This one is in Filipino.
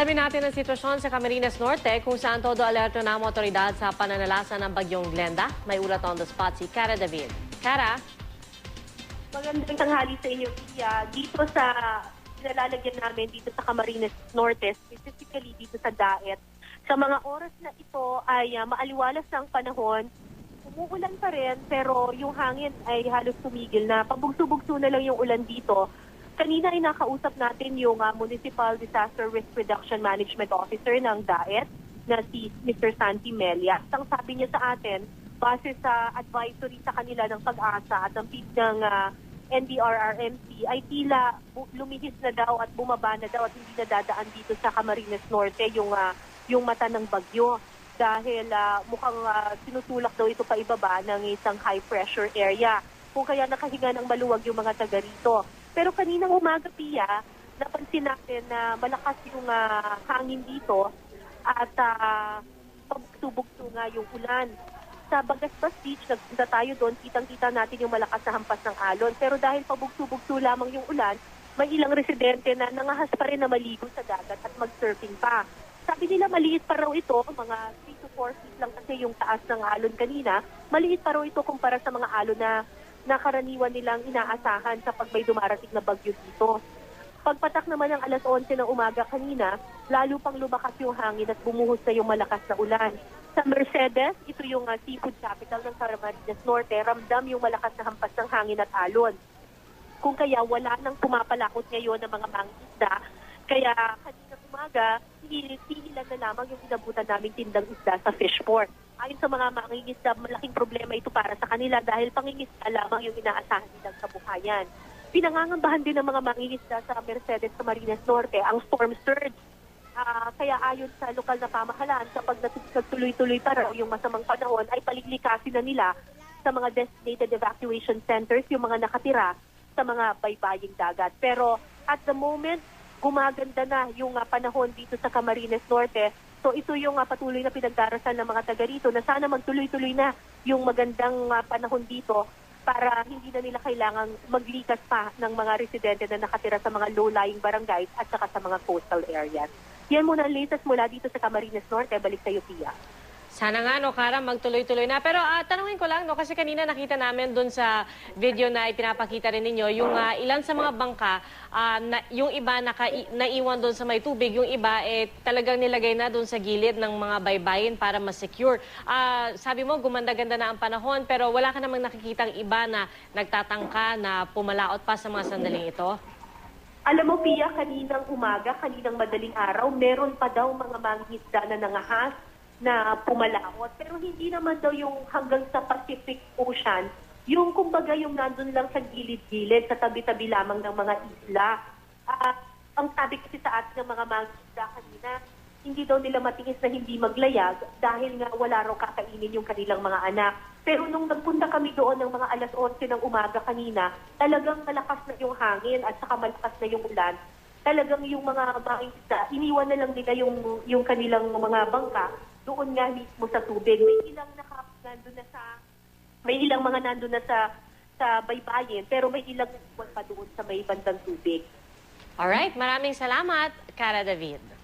Alamin natin ang sitwasyon sa Camarines Norte kung saan todo alerto na ang otoridad sa pananalasan ng bagyong Glenda. May ulat on the spot si Cara David. Cara? Magandang tanghali sa inyo, Pia. Dito sa nalalagyan namin dito sa Camarines Norte, specifically dito sa Daet, sa mga oras na ito ay ah, maaliwalas ang panahon. Umuulan pa rin, pero yung hangin ay halos tumigil na. Pabugso-bugso na lang yung ulan dito. Kanina ay nakausap natin yung ah, Municipal Disaster Risk Reduction Management Officer ng DAET na si Mr. Santi Melia. Ang sabi niya sa atin, base sa advisory sa kanila ng pag-asa at feed ng ah, NDRRMC ay tila lumihis na daw at bumaba na daw at hindi na dadaan dito sa Camarines Norte yung ah, yung mata ng bagyo dahil ah, mukhang ah, sinutulak daw ito pa ibaba ng isang high pressure area kung kaya nakahinga ng maluwag yung mga taga rito. Pero kaninang umaga, Pia, napansin natin na malakas yung ah, hangin dito at uh, pabugso nga yung ulan. Sa Bagasbas Beach, nagpunta tayo doon, kitang-kita natin yung malakas na hampas ng alon. Pero dahil pabugso-bugso lamang yung ulan, may ilang residente na nangahas pa rin na maligo sa dagat at mag-surfing pa. Sabi nila maliit pa raw ito, mga 3 to 4 feet lang kasi yung taas ng alon kanina. Maliit pa raw ito kumpara sa mga alon na nakaraniwan nilang inaasahan sa pag may dumarating na bagyo dito. Pagpatak naman ng alas 11 ng umaga kanina, lalo pang lumakas yung hangin at bumuhos na yung malakas na ulan. Sa Mercedes, ito yung uh, seafood capital ng Camarines Norte, ramdam yung malakas na hampas ng hangin at alon. Kung kaya wala nang pumapalakot ngayon ng mga mangisda, kaya kanina umaga, tinilan na lamang yung inabutan naming tindang isda sa fishport. Ayon sa mga mangingisda, malaking problema ito para sa kanila dahil pangingisda lamang yung inaasahan nilang kabuhayan. Pinangangambahan din ng mga mangingisda sa Mercedes Camarines Norte ang storm surge. Ah, kaya ayon sa lokal na pamahalaan, kapag nagtuloy-tuloy pa raw yung masamang panahon, ay paliglikasin na nila sa mga designated evacuation centers yung mga nakatira sa mga baybaying dagat. Pero at the moment, gumaganda na yung ah, panahon dito sa Camarines Norte. So ito yung ah, patuloy na pinagdarasan ng mga taga rito na sana magtuloy-tuloy na yung magandang ah, panahon dito para hindi na nila kailangang maglikas pa ng mga residente na nakatira sa mga low-lying barangays at saka sa mga coastal areas. Yan muna ang latest mula dito sa Camarines Norte. Balik sa Pia. Sana nga, no, Cara, magtuloy-tuloy na. Pero ah, tanungin ko lang, no, kasi kanina nakita namin dun sa video na ipinapakita rin ninyo, yung ah, ilan sa mga bangka, ah, na, yung iba naka, naiwan dun sa may tubig, yung iba eh, talagang nilagay na dun sa gilid ng mga baybayin para mas-secure. Ah, sabi mo, gumanda-ganda na ang panahon, pero wala ka namang nakikitang iba na nagtatangka na pumalaot pa sa mga sandaling ito? Alam mo, Pia, kaninang umaga, kaninang madaling araw, meron pa daw mga mangisda na nangahas na pumalaot. Pero hindi naman daw yung hanggang sa Pacific Ocean, yung kumbaga yung nandun lang sa gilid-gilid, sa tabi-tabi lamang ng mga isla. Ah, ang sabi kasi sa atin ng mga mangisda kanina, hindi daw nila matingis na hindi maglayag dahil nga wala raw kakainin yung kanilang mga anak. Pero nung nagpunta kami doon ng mga alas 11 ng umaga kanina, talagang malakas na yung hangin at saka malakas na yung ulan. Talagang yung mga mangisda, iniwan na lang nila yung, yung kanilang mga bangka doon nga mismo sa tubig. May ilang naka, nandun na sa, may ilang mga nandun na sa, sa baybayin, pero may ilang nandun pa doon sa may bandang tubig. Alright, maraming salamat, Cara David.